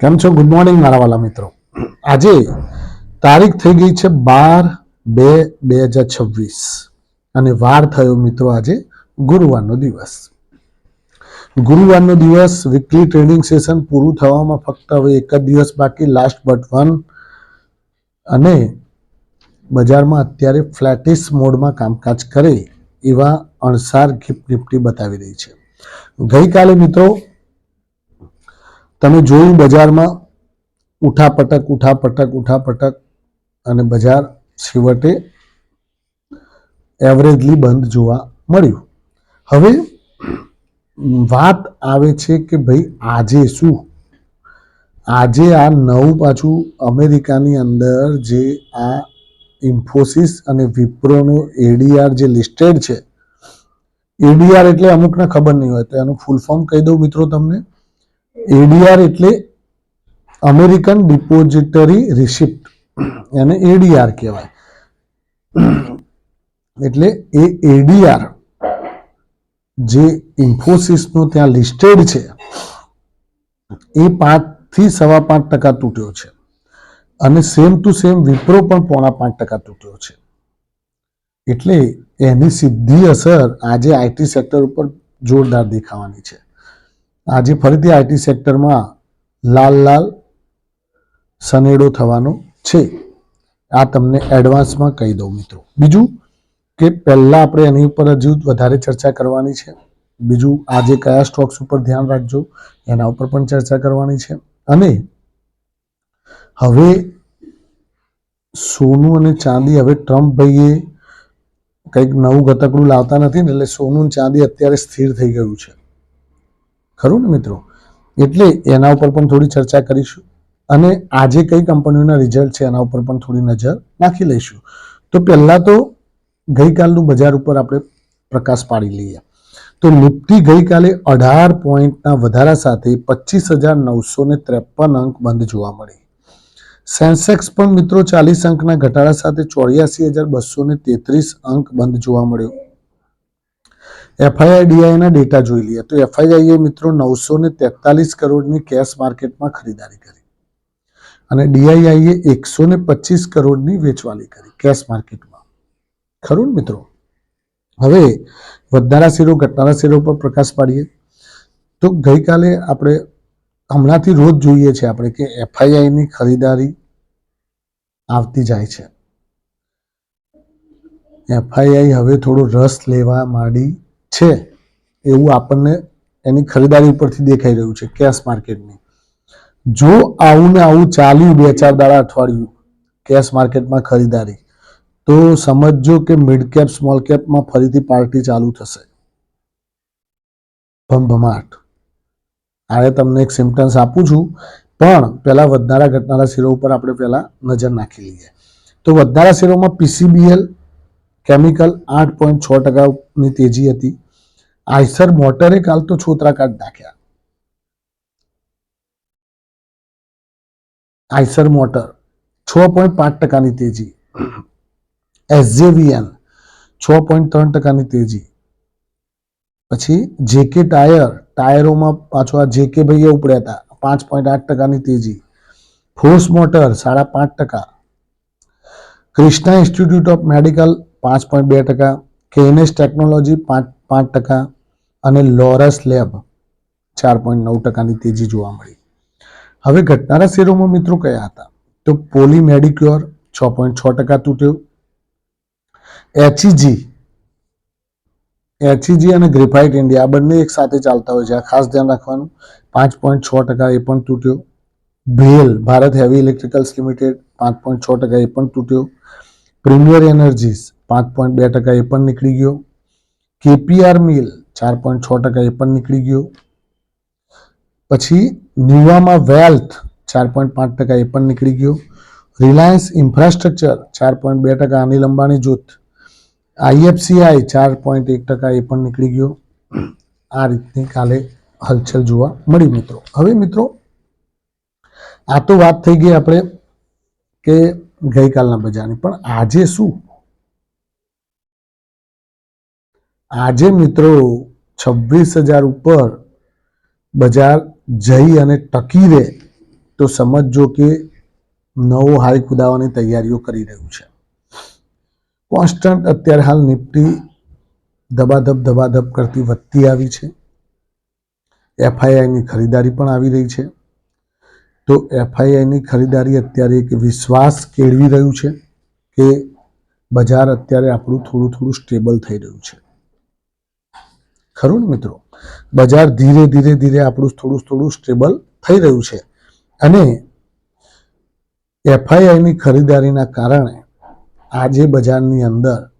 કેમ છો? Good morning મારા વાલા મિત્રો. આજે તારીખ થઈ ગઈ છે બાર બે બે હજાર છવ્વીસ. અને વાર થયો મિત્રો આજે ગુરુવારનો દિવસ. ગુરુવારનો દિવસ વીકલી ટ્રેનિંગ સેશન પૂરું થવામાં ફક્ત હવે એક જ દિવસ બાકી લાસ્ટ બટ વન અને બજારમાં અત્યારે ફ્લેટિસ મોડમાં કામકાજ કરે એવા અણસાર ગિફ્ટ નિફ્ટી બતાવી રહી છે. ગઈકાલે મિત્રો તમે જોયું બજારમાં ઉઠાપટક ઉઠાપટક ઉઠાપટક અને બજાર છેવટે એવરેજલી બંધ જોવા મળ્યું. હવે વાત આવે છે કે ભાઈ આજે શું? આજે આ નવું પાછું અમેરિકાની અંદર જે આ ઇન્ફોસિસ અને વિપ્રોનું એડીઆર જે લિસ્ટેડ છે એડીઆર એટલે અમુકને ખબર નહીં હોય તો એનું ફૂલ ફોર્મ કહી દઉં મિત્રો તમને. એડીઆર એટલે અમેરિકન ડિપોઝિટરી રિસિપ્ટ એને એડીઆર કહેવાય. એટલે એ એડીઆર જે ઇન્ફોસિસનું ત્યાં લિસ્ટેડ છે, એ પાંચથી સવા પાંચ ટકા તૂટ્યો છે. અને સેમ ટુ સેમ વિપ્રો પણ પોણા પાંચ ટકા તૂટ્યો છે. એટલે એની સીધી અસર આજે આઈટી સેક્ટર ઉપર જોરદાર દેખાવાની છે. આજે ફરીથી આઈટી સેક્ટરમાં લાલ લાલ સનેડો થવાનો છે. આ તમને એડવાન્સમાં કહી દઉં મિત્રો. બીજું કે પહેલાં આપણે એની ઉપર હજુ વધારે ચર્ચા કરવાની છે. બીજું આજે કયા સ્ટોક્સ ઉપર ધ્યાન રાખજો, એના ઉપર પણ ચર્ચા કરવાની છે. અને હવે સોનું અને ચાંદી, હવે ટ્રમ્પ ભાઈએ કંઈક નવું ઘટકડું લાવતા નથી ને એટલે સોનું ચાંદી અત્યારે સ્થિર થઈ ગયું છે. ખરું ને મિત્રો? એટલે એના ઉપર પણ થોડી ચર્ચા કરીશું અને આજે કઈ કંપનીઓના રિઝલ્ટ છે એના ઉપર પણ થોડી નજર નાખી લઈશું. તો પહેલાં તો ગઈકાલનું બજાર ઉપર આપણે પ્રકાશ પાડી લઈએ. તો નિફ્ટી ગઈકાલે અઢાર પોઈન્ટના વધારા સાથે પચીસ હજાર નવસો ને ત્રેપન અંક બંધ જોવા મળી. સેન્સેક્સ પણ મિત્રો ચાલીસ અંકના ઘટાડા સાથે ચોર્યાસી હજાર બસો ને તેત્રીસ અંક બંધ જોવા મળ્યો. એફઆઈઆઈડીઆઈના ડેટા જોઈ લઈએ. તો એફઆઈઆઈએ મિત્રો નવસો ને તેતાલીસ કરોડની કેશ માર્કેટમાં ખરીદારી કરી અને ડીઆઈઆઈએ એકસો ને પચીસ કરોડની વેચવાલી કરી કેશ માર્કેટમાં. ખરું ને મિત્રો? હવે વધનારા શેરો, ઘટનારા શેરો પર પ્રકાશ પાડીએ. તો ગઈકાલે આપણે હમણાંથી રોજ જોઈએ છે આપણે કે એફઆઈઆઈની ખરીદારી આવતી જાય છે. એફઆઈઆઈ હવે થોડો રસ લેવા માંડી છે એવું આપણને એની ખરીદારી ઉપરથી દેખાઈ રહ્યું છે કેશ માર્કેટની. જો આવું ને આવું ચાલ્યું બે ચાર દાડા અઠવાડિયું કેશ માર્કેટમાં ખરીદારી, તો સમજજો કે મિડ કેપ, સ્મોલ કેપમાં ફરીથી પાર્ટી ચાલુ થશે. ભમભમાટ. આને તમને એક સિમ્ટમ્સ આપું છું, પણ પહેલાં વધનારા ઘટનારા શેરો ઉપર આપણે પહેલાં નજર નાખી લઈએ. તો વધનારા શેરોમાં પીસીબીએલ કેમિકલ આઠ પોઈન્ટ છ ટકાની તેજી હતી. આઈસર મોટરે કાલ તો છોતરા કાઢ નાખ્યા. આઈસર મોટર, છ પોઈન્ટ પાંચ ટકાની તેજી. એસજેવીએન છ પોઈન્ટ ત્રણ ટકાની તેજી. પછી જેકે ટાયર, ટાયરોમાં પાછો આ જેકે ભાઈએ ઉપડ્યા હતા, પાંચ પોઈન્ટ આઠ ટકાની તેજી. ફોર્સ મોટર, સાડા પાંચ ટકા. ક્રિષ્ના ઇન્સ્ટિટ્યૂટ ઓફ મેડિકલ, પાંચ પોઈન્ટ બે ટકા. કેએનએસ ટેકનોલોજી, પાંચ પાંચ ટકા. અને લોરસ લેબ ચાર પોઈન્ટ નવ ટકાની તેજી જોવા મળી. હવે ઘટનારા શેરોમાં મિત્રો કયા હતા? તો પોલી મેડિક્યોર છ પોઈન્ટ છ ટકા તૂટ્યો. એચઈજી એચઈજી અને ગ્રેફાઇટ ઇન્ડિયા આ બંને એક સાથે ચાલતા હોય છે. આ ખાસ ધ્યાન રાખવાનું. પાંચ પોઈન્ટ છ ટકા એ પણ તૂટ્યો. ભેલ, ભારત હેવી ઇલેક્ટ્રિકલ્સ લિમિટેડ, પાંચ પોઈન્ટ છ ટકા એ પણ તૂટ્યો. પ્રીમિયર એનર્જીસ, પાંચ પોઈન્ટ બે ટકા એ પણ નીકળી ગયો. કેપીઆર મિલ ચાર પોઈન્ટ છ ટકા એ પણ નીકળી ગયો. પછી નિવામાં વેલ્થ ચાર પોઈન્ટ પાંચ ટકા એ પણ નીકળી ગયો. રિલાયન્સ ઇન્ફ્રાસ્ટ્રક્ચર ચાર પોઈન્ટ બે ટકા અનિલ અંબાણી જૂથ. આઈએફસીઆઈ ચાર પોઈન્ટ એક ટકા એ પણ નીકળી ગયો. આ રીતની કાલે હલચલ જોવા મળી મિત્રો. હવે મિત્રો, આ તો વાત થઈ ગઈ આપણે કે ગઈકાલના બજારની. પણ આજે શું આજે મિત્રો છવ્વીસ હજાર ઉપર બજાર જઈ અને ટકી રહે તો સમજો કે નવો હાઈ કુદાવાની તૈયારીઓ કરી રહ્યું છે. કોન્સ્ટન્ટ અત્યારે હાલ નિફ્ટી ધબાધબ ધબાધબ કરતી વધતી આવી છે. એફઆઈઆઈની ખરીદારી પણ આવી રહી છે. તો એફઆઈઆઈની ખરીદારી અત્યારે એક વિશ્વાસ કેળવી રહ્યું છે કે બજાર અત્યારે આપણું થોડું થોડું સ્ટેબલ થઈ રહ્યું છે. ખરું ને મિત્રો? બજાર ધીરે ધીરે ધીરે આપણું થોડું થોડું સ્ટેબલ થઈ રહ્યું છે. અને એફઆઈઆઈની ખરીદારીના કારણે આજે બજારની અંદર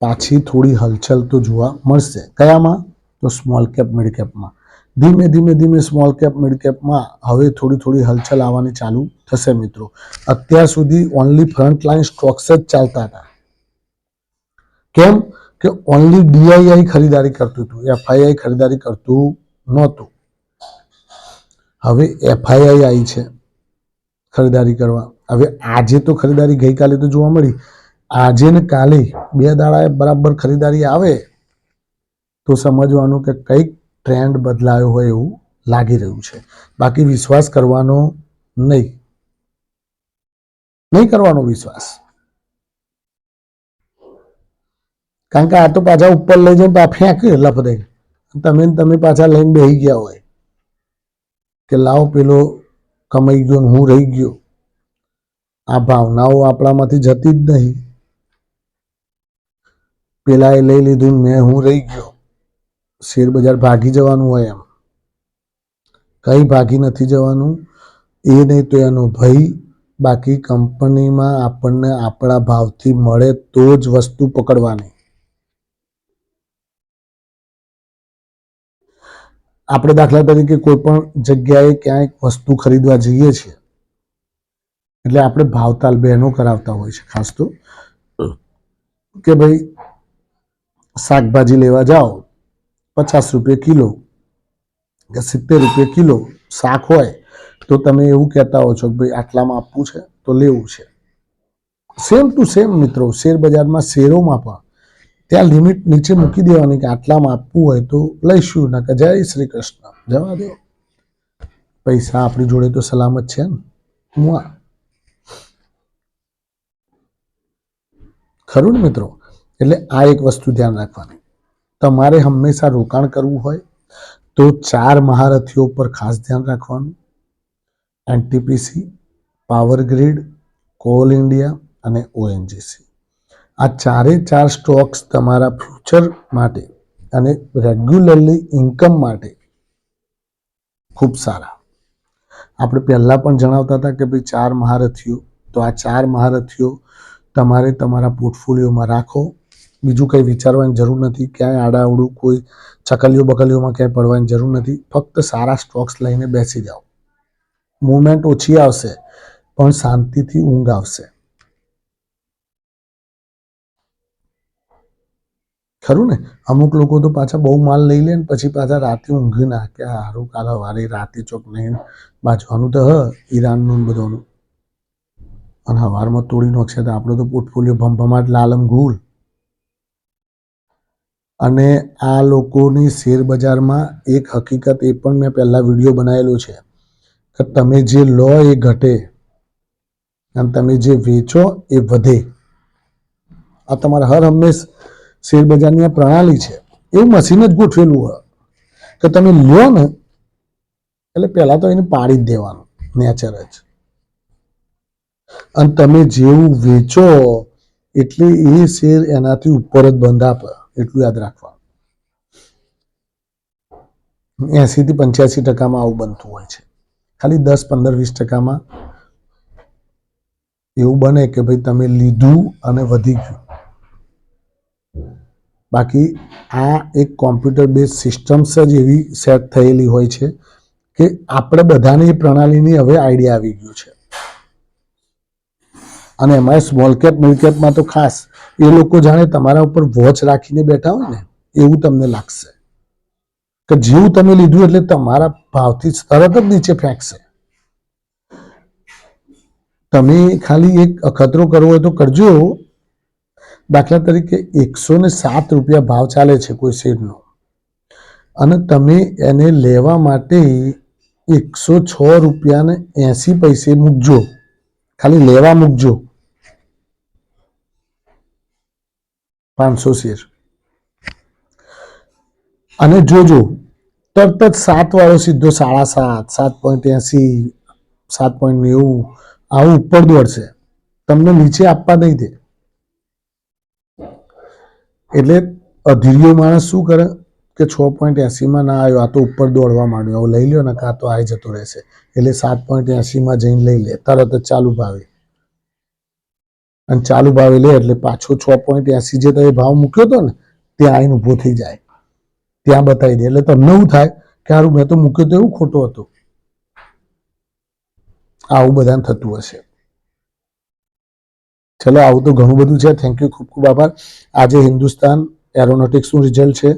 પાછી થોડી હલચલ તો જોવા મળશે. કયામાં? તો સ્મોલ કેપ મિડ કેપમાં ધીમે ધીમે ધીમે સ્મોલ કેપ મિડ કેપમાં હવે થોડી થોડી હલચલ આવવાની ચાલુ થશે મિત્રો. અત્યાર સુધી ઓનલી ફ્રન્ટ લાઇન સ્ટોક્સ જ ચાલતા હતા. કેમ? કે ઓનલી ડીઆઈઆઈ ખરીદારી કરતું હતું એફઆઈઆઈ ખરીદારી કરતું નહોતું. હવે એફઆઈઆઈ આવી છે ખરીદારી કરવા. હવે આજે તો ખરીદારી ગઈકાલે તો જોવા મળી. આજે ને કાલે બે દાડા બરાબર ખરીદારી આવે તો સમજવાનું કે કંઈક ટ્રેન્ડ બદલાયો હોય એવું લાગી રહ્યું છે. બાકી વિશ્વાસ કરવાનો નહીં. નહીં કરવાનો વિશ્વાસ. કારણ કે આ તો પાછા ઉપર લઈ જઈને પા લફ લફદે તમે તમે પાછા લઈને બેસી ગયા હોય. કે લાવો પેલો કમાઈ ગયો ને હું રહી ગયો. આ ભાવનાઓ આપણામાંથી જતી જ નહીં. પેલા એ લઈ લીધું મેં હું રહી ગયો. શેર બજાર ભાગી જવાનું હોય એમ. કઈ ભાગી નથી જવાનું. એ નહીં તો એનો ભય બાકી કંપનીમાં આપણને આપણા ભાવથી મળે તો જ વસ્તુ પકડવાની. આપણે દાખલા તરીકે કોઈ પણ જગ્યાએ ક્યાંય વસ્તુ ખરીદવા જઈએ છીએ, એટલે આપણે ભાવતાલ બહેનો કરાવતા હોય છે, ખાસ તો. કે ભાઈ, શાકભાજી લેવા જાઓ, પચાસ રૂપિયા કિલો કે સિત્તેર રૂપિયા કિલો શાક હોય, તો તમે એવું કહેતા હો છો કે ભાઈ, આટલામાં આપવું છે, તો લેવું છે. સેમ ટુ સેમ મિત્રો શેર બજારમાં શેરોમાં પણ ત્યાં લિમિટ નીચે મૂકી દેવાની કે આટલામાં આપવું હોય તો લઈશું, ના કે જય શ્રી કૃષ્ણ. જવા દો. પૈસા આપણી જોડે તો સલામત છે ને. હું ખરું ને મિત્રો? એટલે આ એક વસ્તુ ધ્યાન રાખવાની. તમારે હંમેશા રોકાણ કરવું હોય તો ચાર મહારથીઓ પર ખાસ ધ્યાન રાખવાનું. NTPC power grid coal India અને ઓએનજીસી આ ચારે ચાર સ્ટોક્સ તમારા ફ્યુચર માટે અને રેગ્યુલરલી ઇન્કમ માટે ખૂબ સારા. આપણે પહેલાં પણ જણાવતા હતા કે ભાઈ ચાર મહારથીઓ, તો આ ચાર મહારથીઓ તમારે તમારા પોર્ટફોલિયોમાં રાખો. બીજું કંઈ વિચારવાની જરૂર નથી, ક્યાંય આડાઅવડું કોઈ ચકલીઓ બકલીઓમાં ક્યાંય પડવાની જરૂર નથી. ફક્ત સારા સ્ટોક્સ લઈને બેસી જાઓ. મુવમેન્ટ ઓછી આવશે, પણ શાંતિથી ઊંઘ આવશે. ખરું ને? અમુક લોકો તો પાછા બહુ માલ લઈ લે ને પછી પાછા રાતે ઊંઘી ના સારું કાલે વારે રાતે ચોક નહીં વાંચવાનું તો હ, ઈરાનનું બધાનું. અને હવારમાં તોડી નાખશે તો આપણો તો પોર્ટફોલિયો ભમભમાટ લાલમ ઘૂલ. અને આ લોકોની શેર બજારમાં એક હકીકત એ પણ મેં પહેલાં વીડિયો બનાવેલો છે કે તમે જે લો એ ઘટે અને તમે જે વેચો એ વધે. આ તમારે હર હંમેશ શેર બજારની આ પ્રણાલી છે, એવું મશીન જ ગોઠવેલું હોય. કે તમે લો ને, એટલે પહેલાં તો એને પાડી જ દેવાનું, નેચર જ. અને તમે જેવું વેચો, એટલે એ શેર એનાથી ઉપર જ બંધ આપે, એટલું યાદ રાખવાનું. એસી થી પંચ્યાસી ટકામાં આવું બનતું હોય છે. ખાલી દસ પંદર વીસ ટકામાં એવું બને કે ભાઈ તમે લીધું અને વધી ગયું. બાકી આ એક કોમ્પ્યુટર બેઝ સિસ્ટમ્સ જ એવી સેટ થયેલી હોય છે કે આપણે બધાને એ પ્રણાલીની હવે આઈડિયા આવી ગયું છે. અને એમાં સ્મોલ કેપ મિડ કેપમાં તો ખાસ એ લોકો જાણે તમારા ઉપર વોચ રાખીને બેઠા હોય ને, એવું તમને લાગશે. કે જેવું તમે લીધું એટલે તમારા ભાવથી તરત જ નીચે ફેંકશે. તમે ખાલી એક અખતરો કરવો હોય તો કરજો. દાખલા તરીકે એકસો ને સાત રૂપિયા ભાવ ચાલે છે કોઈ શેરનો. અને તમે એને લેવા માટે એકસો છ રૂપિયા ને એસી પૈસે મૂકજો. ખાલી લેવા મૂકજો. પાંચસો શેર. અને જોજો, તરત જ સાત વાળો સીધો સાડા સાત સાત પોઈન્ટ એસી, સાત પોઈન્ટ નેવું આવું ઉપર દોડશે. તમને નીચે આપવા નહીં દે. એટલે અધીરિયો માણસ શું કરે કે છ પોઈન્ટ એસીમાં ના આવ્યો, આ તો ઉપર દોડવા માંડ્યો હવે લઈ લ્યો ને કાં તો આવી જતો રહેશે. એટલે સાત પોઈન્ટ એસીમાં જઈને લઈ લે. તરત જ ચાલુ ભાવે. અને ચાલુ ભાવે લે એટલે પાછો છ પોઈન્ટ એસી જે તમે ભાવ મૂક્યો હતો ને, ત્યાં આવીને ઊભો થઈ જાય. ત્યાં બતાવી દે. એટલે તમને એવું થાય કે સારું મેં તો મૂક્યો તો એવું ખોટો હતો. આવું બધાને થતું હશે. ચલો, આવું તો ઘણું બધું છે. થેન્ક યુ ખૂબ ખૂબ આભાર. આજે હિન્દુસ્તાન એરોનોટિક્સનું રિઝલ્ટ છે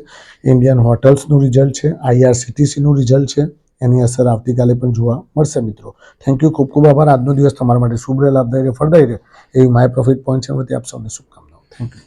ઇન્ડિયન હોટલ્સનું રિઝલ્ટ છે આઈઆરસીટીસીનું રિઝલ્ટ છે. એની અસર આવતીકાલે પણ જોવા મળશે મિત્રો. થેન્ક યુ ખૂબ ખૂબ આભાર. આજનો દિવસ તમારા માટે શુભ રહે, લાભદાયી રહે, ફળદાયી રહે. એવી માય પ્રોફિટ પોઈન્ટ છે. વતી આપ સૌને શુભકામનાઓ. Thank you